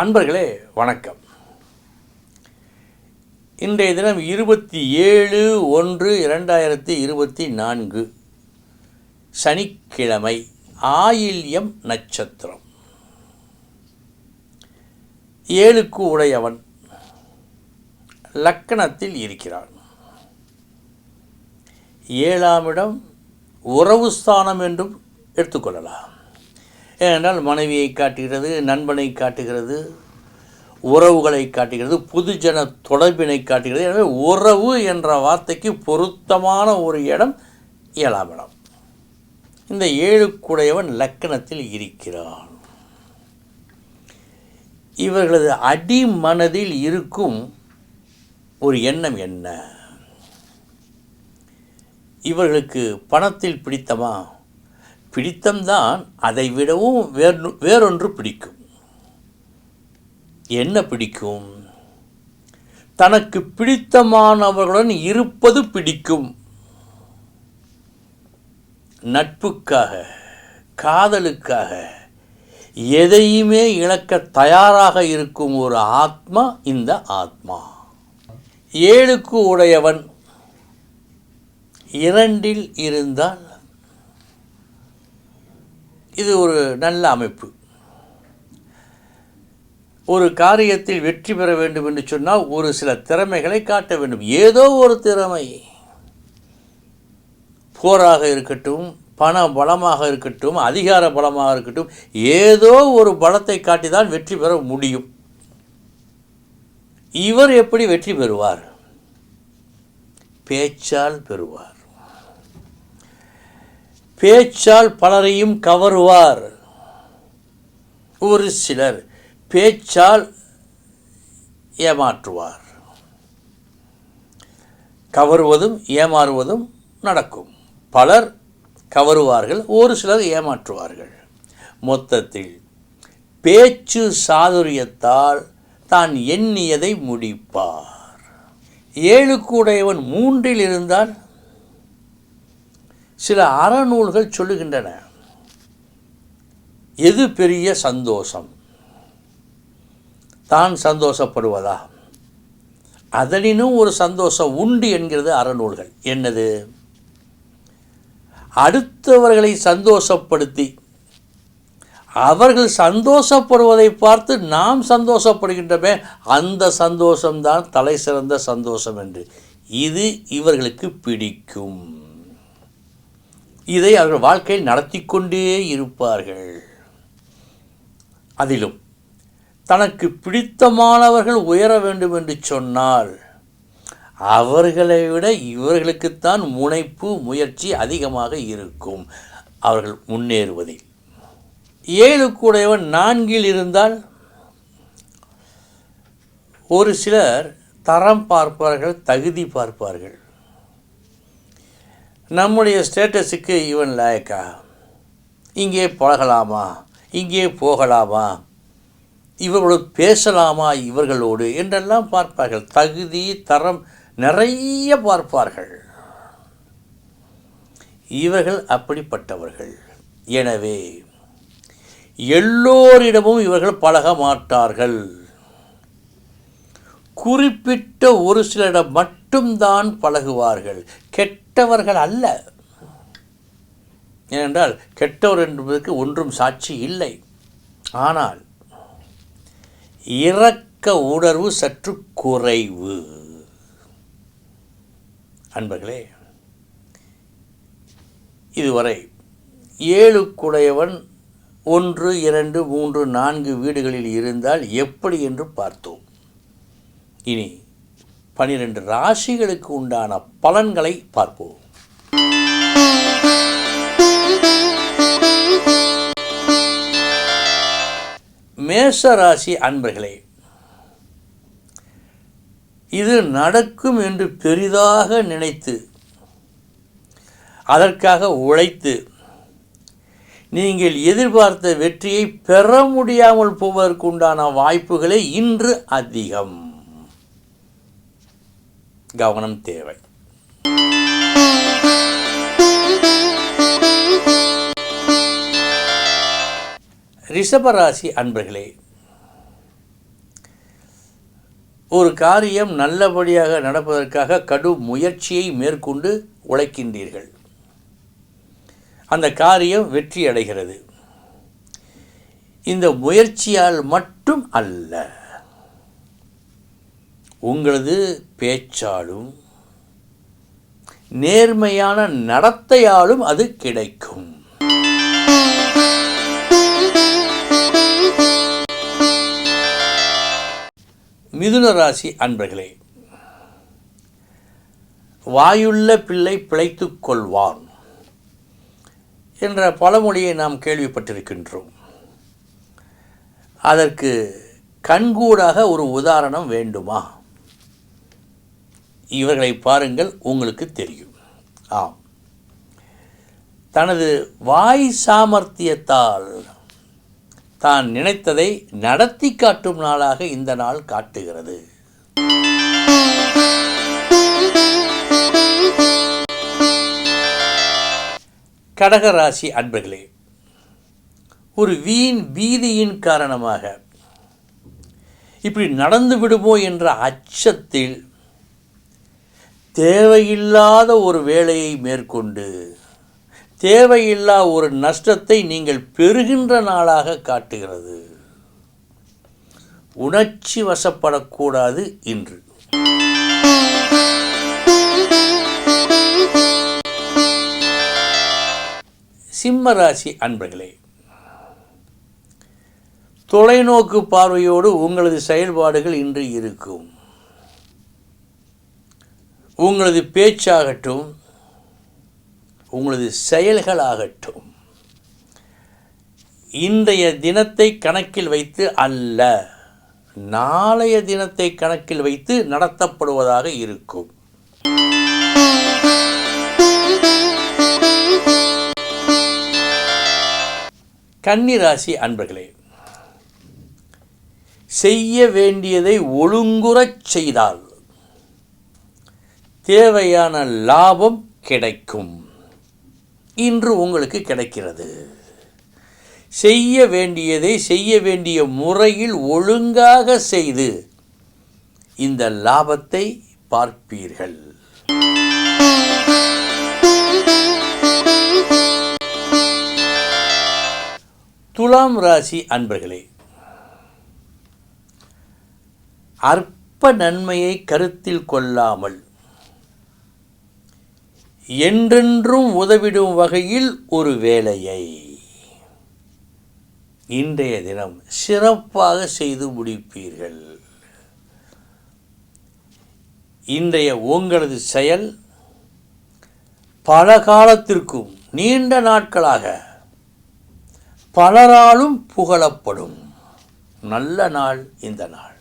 அன்பர்களே வணக்கம். இன்றைய தினம் இருபத்தி ஏழு ஒன்று இரண்டாயிரத்தி இருபத்தி நான்கு சனிக்கிழமை ஆயில்யம் நட்சத்திரம். ஏழுக்கு உடையவன் லக்கணத்தில் இருக்கிறான். ஏழாம் இடம் உறவு ஸ்தானம் என்றும் எடுத்துக்கொள்ளலாம். ஏனென்றால் மனைவியை காட்டுகிறது நண்பனை காட்டுகிறது உறவுகளை காட்டுகிறது பொதுஜன தொடர்பினை காட்டுகிறது. எனவே உறவு என்ற வார்த்தைக்கு பொருத்தமான ஒரு இடம் ஏழாம் இடம். இந்த ஏழுக்குடையவன் லக்கணத்தில் இருக்கிறான். இவர்களது அடிமனதில் இருக்கும் ஒரு எண்ணம் என்ன? இவர்களுக்கு பணத்தில் பிடித்தமா? பிடித்தம்தான் அதை விடவும் வேறு வேறொன்று பிடிக்கும். என்ன பிடிக்கும்? தனக்கு பிடித்தமானவர்களுடன் இருப்பது பிடிக்கும். நட்புக்காக காதலுக்காக எதையுமே இழக்க தயாராக இருக்கும் ஒரு ஆத்மா இந்த ஆத்மா. ஏழுக்கு உடையவன் இரண்டில் இருந்தால் இது ஒரு நல்ல அமைப்பு. ஒரு காரியத்தில் வெற்றி பெற வேண்டும் என்று சொன்னால் ஒரு சில திறமைகளை காட்ட வேண்டும். ஏதோ ஒரு திறமை. போராக இருக்கட்டும் பண பலமாக இருக்கட்டும் அதிகார பலமாக இருக்கட்டும் ஏதோ ஒரு பலத்தை காட்டி தான் வெற்றி பெற முடியும். இவர் எப்படி வெற்றி பெறுவார்? பேச்சால் பெறுவார். பேச்சால் பலரையும் கவருவார். ஒரு சிலர் பேச்சால் ஏமாற்றுவார். கவருவதும் ஏமாறுவதும் நடக்கும். பலர் கவருவார்கள் ஒரு சிலர் ஏமாற்றுவார்கள். மொத்தத்தில் பேச்சு சாதுரியத்தால் தான் எண்ணியதை முடிப்பார். ஏழு கூடையவன் மூன்றில் இருந்தால் சில அறநூல்கள் சொல்லுகின்றன. எது பெரிய சந்தோஷம்? தான் சந்தோஷப்படுவதா? அதனினும் ஒரு சந்தோஷம் உண்டு என்கிறது அறநூல்கள். என்னது? அடுத்தவர்களை சந்தோஷப்படுத்தி அவர்கள் சந்தோஷப்படுவதை பார்த்து நாம் சந்தோஷப்படுகின்றமே அந்த சந்தோஷம்தான் தலை சிறந்த சந்தோஷம் என்று. இது இவர்களுக்கு பிடிக்கும். இதை அவர்கள் வாழ்க்கையில் நடத்தி கொண்டே இருப்பார்கள். அதிலும் தனக்கு பிடித்தமானவர்கள் உயர வேண்டும் என்று சொன்னால் அவர்களை விட இவர்களுக்குத்தான் முனைப்பு முயற்சி அதிகமாக இருக்கும். அவர்கள் முன்னேறுவதில். ஏழு கூடையவன் நான்கில் இருந்தால் ஒரு சிலர் தரம் பார்ப்பார்கள் தகுதி பார்ப்பார்கள். நம்முடைய ஸ்டேட்டஸுக்கு இவன் லாயக்கா? இங்கே பழகலாமா? இங்கே போகலாமா? இவர்களோடு பேசலாமா இவர்களோடு? என்றெல்லாம் பார்ப்பார்கள். தகுதி தரம் நிறைய பார்ப்பார்கள். இவர்கள் அப்படிப்பட்டவர்கள். எனவே எல்லோரிடமும் இவர்கள் பழக மாட்டார்கள். குறிப்பிட்ட ஒரு சிலரிடம் மட்டும்தான் பழகுவார்கள். கெட்டவர்கள் அல்ல. ஏனென்றால் கெட்டவர் என்பதற்கு ஒன்றும் சாட்சி இல்லை. ஆனால் இரக்க உணர்வு சற்று குறைவு. அன்பர்களே இதுவரை ஏழுக்குடையவன் ஒன்று இரண்டு மூன்று நான்கு வீடுகளில் இருந்தால் எப்படி என்று பார்த்தோம். இனி பனிரெண்டு ராசிகளுக்கு உண்டான பலன்களை பார்ப்போம். மேஷ ராசி அன்பர்களே இது நடக்கும் என்று பெரிதாக நினைத்து அதற்காக உழைத்து நீங்கள் எதிர்பார்த்த வெற்றியை பெற முடியாமல் போவதற்குண்டான வாய்ப்புகளே இன்று அதிகம். கவனம் தேவை. ரிஷபராசி அன்பர்களே ஒரு காரியம் நல்லபடியாக நடப்பதற்காக கடும் முயற்சியை மேற்கொண்டு உழைக்கின்றீர்கள். அந்த காரியம் வெற்றி அடைகிறது இந்த முயற்சியால் மட்டும் அல்ல உங்களது பேச்சாலும் நேர்மையான நடத்தையாலும் அது கிடைக்கும். மிதுன ராசி அன்பர்களே வாயுள்ள பிள்ளை பிழைத்துக் கொள்வான் என்ற பழமொழியை நாம் கேள்விப்பட்டிருக்கின்றோம். அதற்கு கண்கூடாக ஒரு உதாரணம் வேண்டுமா? இவர்களை பாருங்கள் உங்களுக்கு தெரியும். ஆம். தனது வாய் சாமர்த்தியத்தால் தான் நினைத்ததை நடத்தி காட்டும் நாளாக இந்த நாள் காட்டுகிறது. கடகராசி அன்பர்களே ஒரு வீண் பீதியின் காரணமாக இப்படி நடந்து விடுமோ என்ற அச்சத்தில் தேவையில்லாத ஒரு வேலையை மேற்கொண்டு தேவையில்லா ஒரு நஷ்டத்தை நீங்கள் பெறுகின்ற நாளாக காட்டுகிறது. உணர்ச்சி வசப்படக்கூடாது இன்று. சிம்மராசி அன்பர்களே தொலைநோக்கு பார்வையோடு உங்களது செயல்பாடுகள் இன்று இருக்கும். உங்களது பேச்சாகட்டும் உங்களது செயல்களாகட்டும் இன்றைய தினத்தை கணக்கில் வைத்து அல்ல நாளைய தினத்தை கணக்கில் வைத்து நடத்தப்படுவதாக இருக்கும். கன்னிராசி அன்பர்களே செய்ய வேண்டியதை ஒழுங்குறச் செய்தால் தேவையான லாபம் கிடைக்கும். இன்று உங்களுக்கு கிடைக்கிறது. செய்ய வேண்டியதை செய்ய வேண்டிய முறையில் ஒழுங்காக செய்து இந்த லாபத்தை பார்ப்பீர்கள். துலாம் ராசி அன்பர்களே அற்ப நன்மையை கருத்தில் கொள்ளாமல் என்றென்றும் உதவிடும் வகையில் ஒரு வேலையை. இன்றைய தினம் சிறப்பாக செய்து முடிப்பீர்கள். இன்றைய உங்களது செயல் பல காலத்திற்கும் நீண்ட நாட்களாக பலராலும் புகழப்படும். நல்ல நாள் இந்த நாள்.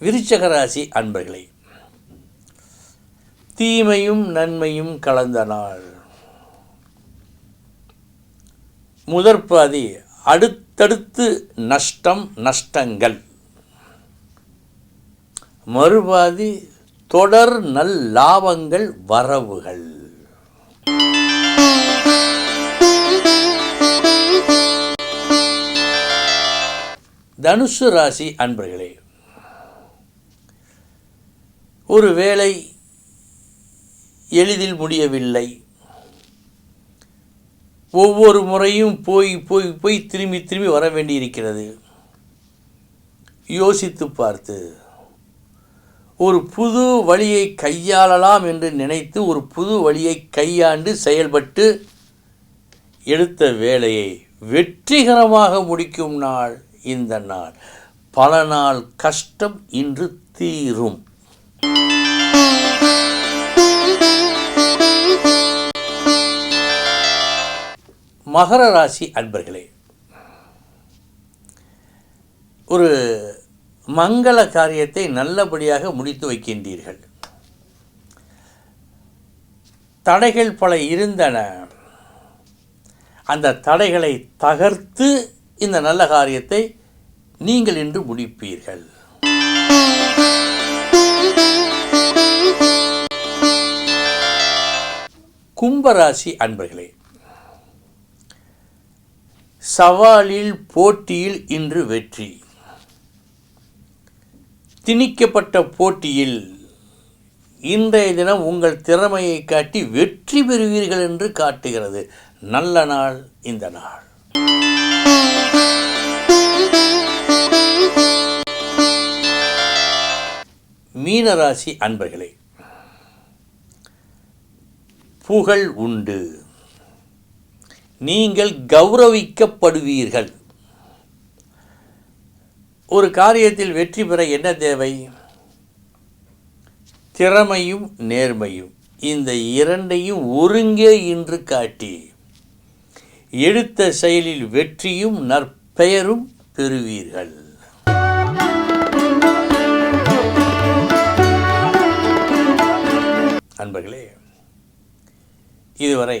விருச்சக ராசி அன்பர்களே தீமையும் நன்மையும் கலந்த நாள். முதற்பாதி அடுத்தடுத்து நஷ்டம் நஷ்டங்கள். மறுபாதி தொடர் நல் லாபங்கள் வரவுகள். தனுசு ராசி அன்பர்களே ஒரு வேலை எளிதில் முடியவில்லை. ஒவ்வொரு முறையும் போய் போய் போய் திரும்பி திரும்பி வர வேண்டியிருக்கிறது. யோசித்து பார்த்து ஒரு புது வழியை கையாளலாம் என்று நினைத்து ஒரு புது வழியை கையாண்டு செயல்பட்டு எடுத்த வேலையை வெற்றிகரமாக முடிக்கும் நாள் இந்த நாள். பல நாள் கஷ்டம் இன்று தீரும். மகர ராசி அன்பர்களே ஒரு மங்கள காரியத்தை நல்லபடியாக முடித்து வைக்கின்றீர்கள். தடைகள் பல இருந்தன. அந்த தடைகளை தகர்த்து இந்த நல்ல காரியத்தை நீங்கள் இன்று முடிப்பீர்கள். கும்பராசி அன்பர்களே சவாலில் போட்டியில் இன்று வெற்றி. திணிக்கப்பட்ட போட்டியில் இன்றைய தினம் உங்கள் திறமையை காட்டி வெற்றி பெறுவீர்கள் என்று காட்டுகிறது. நல்ல நாள் இந்த நாள். மீனராசி அன்பர்களே புகழ் உண்டு. நீங்கள் கௌரவிக்கப்படுவீர்கள். ஒரு காரியத்தில் வெற்றி பெற என்ன தேவை? திறமையும் நேர்மையும். இந்த இரண்டையும் ஒருங்கே இன்று காட்டி எடுத்த செயலில் வெற்றியும் நற்பெயரும் பெறுவீர்கள். அன்பர்களே இதுவரை